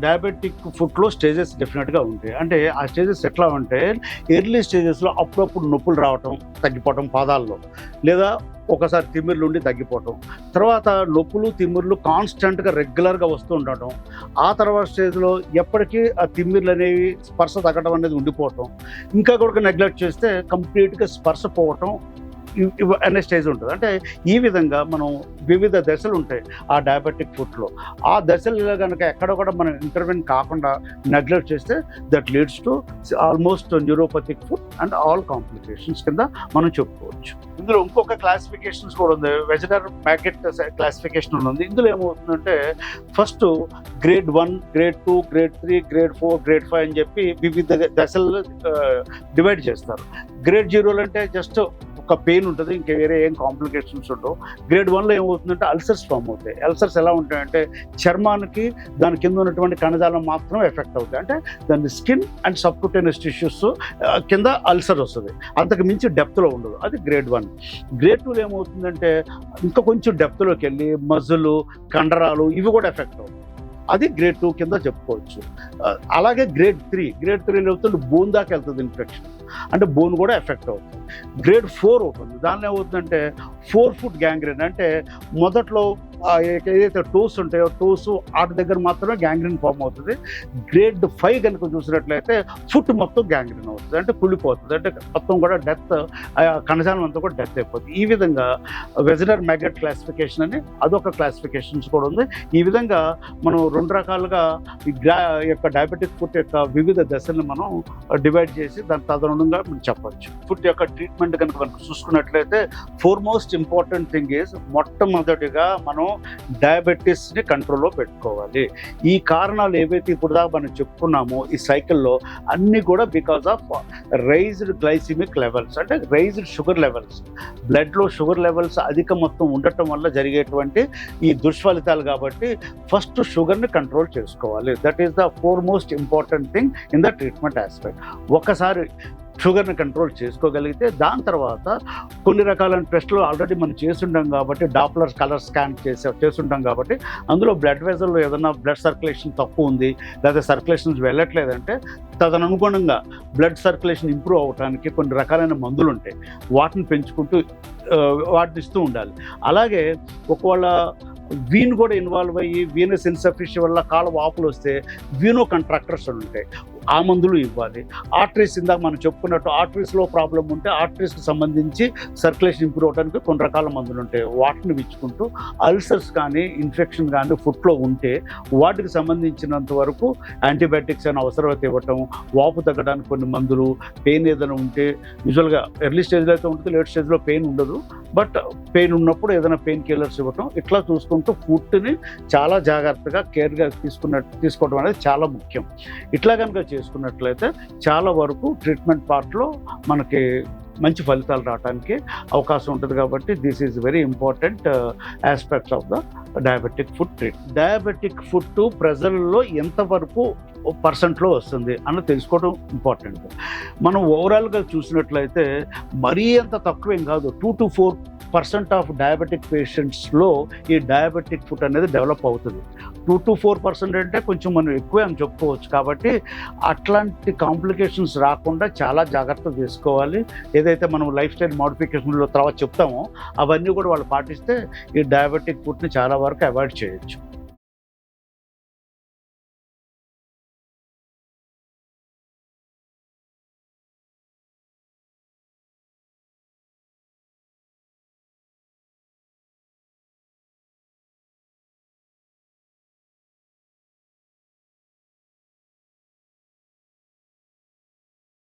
Diabetic ఫుడ్లో stages డెఫినెట్గా ఉంటాయి. అంటే ఆ స్టేజెస్ ఎట్లా అంటే ఎర్లీ స్టేజెస్లో అప్పుడప్పుడు నొప్పులు రావటం తగ్గిపోవటం పాదాల్లో. లేదా ఒకసారి తిమ్మిర్లు ఉండి తగ్గిపోవటం. తర్వాత నొప్పులు తిమ్మిర్లు కాన్స్టెంట్గా రెగ్యులర్గా వస్తూ ఉండటం. ఆ తర్వాత స్టేజ్లో ఎప్పటికీ ఆ తిమ్మిర్లు అనేవి స్పర్శ తగ్గడం అనేది ఉండిపోవటం. ఇంకా కూడా నెగ్లెక్ట్ చేస్తే కంప్లీట్గా స్పర్శ పోవటం అనే స్టేజ్ ఉంటుంది. అంటే ఈ విధంగా మనం వివిధ దశలు ఉంటాయి ఆ డయాబెటిక్ ఫుడ్లో ఆ దశలు కనుక ఎక్కడ కూడా మనం ఇంటర్వెన్ కాకుండా నెగ్లెక్ట్ చేస్తే that leads to almost neuropathic foot and all complications కింద మనం చెప్పుకోవచ్చు. ఇందులో ఇంకొక క్లాసిఫికేషన్స్ కూడా ఉంది. వెజిటర్ ప్యాకెట్ క్లాసిఫికేషన్ ఉంది. ఇందులో ఏమవుతుందంటే first grade one grade two grade three grade four grade five అని చెప్పి వివిధ దశల్లో డివైడ్ చేస్తారు. గ్రేడ్ జీరోలు అంటే జస్ట్ ఒక పెయిన్ ఉంటుంది ఇంకా వేరే ఏం కాంప్లికేషన్స్ ఉండవు. గ్రేడ్ వన్లో ఏమవుతుందంటే అల్సర్స్ ఫామ్ అవుతాయి. అల్సర్స్ ఎలా ఉంటాయంటే చర్మానికి దాని కింద ఉన్నటువంటి కణజాలం మాత్రం ఎఫెక్ట్ అవుతాయి. అంటే దాని స్కిన్ అండ్ సబ్కుటేనియస్ టిష్యూస్ కింద అల్సర్ వస్తుంది. అంతకు మించి డెప్త్లో ఉండదు. అది గ్రేడ్ వన్. గ్రేడ్ టూలో ఏమవుతుందంటే ఇంకా కొంచెం డెప్త్లోకి వెళ్ళి మజ్జులు కండరాలు ఇవి కూడా ఎఫెక్ట్ అవుతాయి. అది గ్రేడ్ టూ కింద చెప్పుకోవచ్చు. అలాగే గ్రేడ్ త్రీ. గ్రేడ్ త్రీలో వెళ్తుంటే బూందాకి వెళ్తుంది ఇన్ఫెక్షన్. అంటే బోన్ కూడా ఎఫెక్ట్ అవుతుంది. గ్రేడ్ ఫోర్ అవుతుంది. దానిలో ఏమవుతుందంటే ఫోర్ ఫుట్ గ్యాంగ్రీన్ అంటే మొదట్లో ఏదైతే టోస్ ఉంటాయో టోస్ ఆట దగ్గర మాత్రమే గ్యాంగ్రీన్ ఫామ్ అవుతుంది. గ్రేడ్ ఫైవ్ కనుక చూసినట్లయితే ఫుట్ మొత్తం గ్యాంగ్రీన్ అవుతుంది. అంటే కుళ్ళిపోతుంది. అంటే మొత్తం కూడా డెత్ కణజాలం అంతా కూడా డెత్ అయిపోతుంది. ఈ విధంగా వెజినర్ మ్యాగ్నెట్ క్లాసిఫికేషన్ అని అదొక క్లాసిఫికేషన్స్ కూడా ఉంది. ఈ విధంగా మనం రెండు రకాలుగా ఈ గ్రా యొక్క డయాబెటిక్ ఫుట్ యొక్క వివిధ దశలను మనం డివైడ్ చేసి దాని ఆనందంగా మనం చెప్పవచ్చు. ఫుడ్ యొక్క ట్రీట్మెంట్ కనుక కనుక చూసుకున్నట్లయితే foremost important thing is మొట్టమొదటిగా మనం డయాబెటీస్ని కంట్రోల్లో పెట్టుకోవాలి. ఈ కారణాలు ఏవైతే ఇప్పుడు దాకా మనం చెప్పుకున్నామో ఈ సైకిల్లో అన్నీ కూడా because of raised glycemic levels అంటే రైజ్డ్ షుగర్ లెవెల్స్ బ్లడ్లో షుగర్ లెవెల్స్ అధిక మొత్తం ఉండటం వల్ల జరిగేటువంటి ఈ దుష్ఫలితాలు కాబట్టి ఫస్ట్ షుగర్ని కంట్రోల్ చేసుకోవాలి. That is the foremost important thing in the treatment aspect ఒకసారి షుగర్ని కంట్రోల్ చేసుకోగలిగితే దాని తర్వాత కొన్ని రకాలైన టెస్టులు ఆల్రెడీ మనం చేస్తుంటాం కాబట్టి డాప్లర్ కలర్ స్కాన్ చేసే చేస్తుంటాం కాబట్టి అందులో బ్లడ్ వెజల్లో ఏదైనా బ్లడ్ సర్క్యులేషన్ తక్కువ ఉంది లేదా సర్క్యులేషన్ వెళ్ళట్లేదంటే తదనుగుణంగా బ్లడ్ సర్క్యులేషన్ ఇంప్రూవ్ అవ్వడానికి కొన్ని రకాలైన మందులు ఉంటాయి వాటిని పెంచుకుంటూ వాటిని ఇస్తూ ఉండాలి. అలాగే ఒకవేళ వీన్ కూడా ఇన్వాల్వ్ అయ్యి వీనస్ ఇన్సఫిషియన్ వల్ల కాలు వాపులు వస్తే వీనో కంట్రాక్టర్స్ అని ఉంటాయి. ఆ మందులు ఇవ్వాలి. ఆర్టరీస్ ఇందాక మనం చెప్పుకున్నట్టు ఆర్టరీస్లో ప్రాబ్లం ఉంటే ఆర్టరీస్కి సంబంధించి సర్క్యులేషన్ ఇంప్రూవ్ అవడానికి కొన్ని రకాల మందులు ఉంటాయి. వాటిని ఇచ్చుకుంటూ అల్సర్స్ కానీ ఇన్ఫెక్షన్ కానీ ఫుడ్లో ఉంటే వాటికి సంబంధించినంత వరకు యాంటీబయాటిక్స్ అని అవసరమైతే ఇవ్వటం వాపు తగ్గడానికి కొన్ని మందులు పెయిన్ ఏదైనా ఉంటే యూజువల్గా ఎర్లీ స్టేజ్లో అయితే ఉంటుంది లేట్ స్టేజ్లో పెయిన్ ఉండదు. బట్ పెయిన్ ఉన్నప్పుడు ఏదైనా పెయిన్ కిల్లర్స్ ఇవ్వటం ఇట్లా చూసుకుంటూ ఫుడ్ని చాలా జాగ్రత్తగా కేర్గా తీసుకున్న తీసుకోవడం అనేది చాలా ముఖ్యం. ఇట్లా కనుక చేసుకున్నట్లయితే చాలా వరకు ట్రీట్మెంట్ పార్ట్లో మనకి మంచి ఫలితాలు రావడానికి అవకాశం ఉంటుంది కాబట్టి this is very important uh, aspects of the diabetic food treat. Diabetic food ప్రజల్లో ఎంతవరకు పర్సెంట్లో వస్తుంది అన్న తెలుసుకోవడం ఇంపార్టెంట్. మనం ఓవరాల్గా చూసినట్లయితే మరీ అంత తక్కువేం కాదు. Two to four percent of diabetic పేషెంట్స్లో ఈ డయాబెటిక్ ఫుడ్ అనేది డెవలప్ అవుతుంది. టూ టు ఫోర్ పర్సెంట్ అంటే కొంచెం మనం ఎక్కువే అని చెప్పుకోవచ్చు కాబట్టి అట్లాంటి కాంప్లికేషన్స్ రాకుండా చాలా జాగ్రత్త తీసుకోవాలి. ఏదైతే మనం లైఫ్ స్టైల్ మోడిఫికేషన్లో తర్వాత చెప్తామో అవన్నీ కూడా వాళ్ళు పాటిస్తే ఈ డయాబెటిక్ ఫుడ్ని చాలా వరకు అవాయిడ్ చేయొచ్చు.